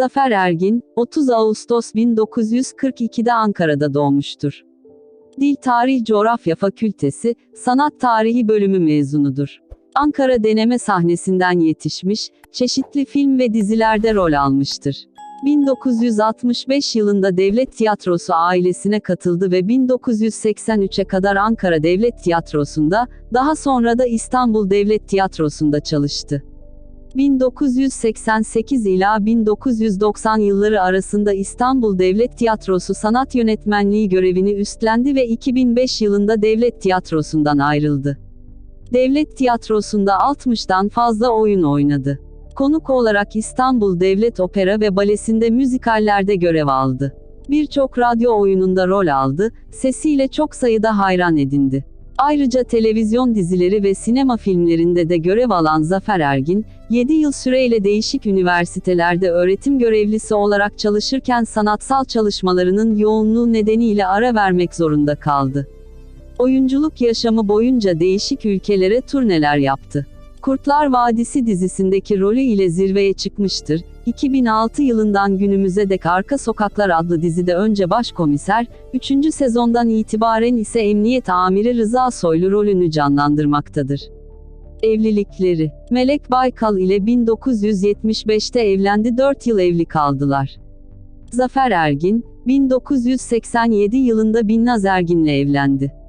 Zafer Ergin, 30 Ağustos 1942'de Ankara'da doğmuştur. Dil Tarih Coğrafya Fakültesi, Sanat Tarihi bölümü mezunudur. Ankara deneme sahnesinden yetişmiş, çeşitli film ve dizilerde rol almıştır. 1965 yılında Devlet Tiyatrosu ailesine katıldı ve 1983'e kadar Ankara Devlet Tiyatrosu'nda, daha sonra da İstanbul Devlet Tiyatrosu'nda çalıştı. 1988 ila 1990 yılları arasında İstanbul Devlet Tiyatrosu sanat yönetmenliği görevini üstlendi ve 2005 yılında Devlet Tiyatrosu'ndan ayrıldı. Devlet Tiyatrosu'nda 60'dan fazla oyun oynadı. Konuk olarak İstanbul Devlet Opera ve Balesi'nde müzikallerde görev aldı. Birçok radyo oyununda rol aldı, sesiyle çok sayıda hayran edindi. Ayrıca televizyon dizileri ve sinema filmlerinde de görev alan Zafer Ergin, 7 yıl süreyle değişik üniversitelerde öğretim görevlisi olarak çalışırken sanatsal çalışmalarının yoğunluğu nedeniyle ara vermek zorunda kaldı. Oyunculuk yaşamı boyunca değişik ülkelere turneler yaptı. Kurtlar Vadisi dizisindeki rolü ile zirveye çıkmıştır. 2006 yılından günümüze dek Arka Sokaklar adlı dizide önce başkomiser, 3. sezondan itibaren ise emniyet amiri Rıza Soylu rolünü canlandırmaktadır. Evlilikleri Melek Baykal ile 1975'te evlendi 4 yıl evli kaldılar. Zafer Ergin, 1987 yılında Binnaz Ergin'le evlendi.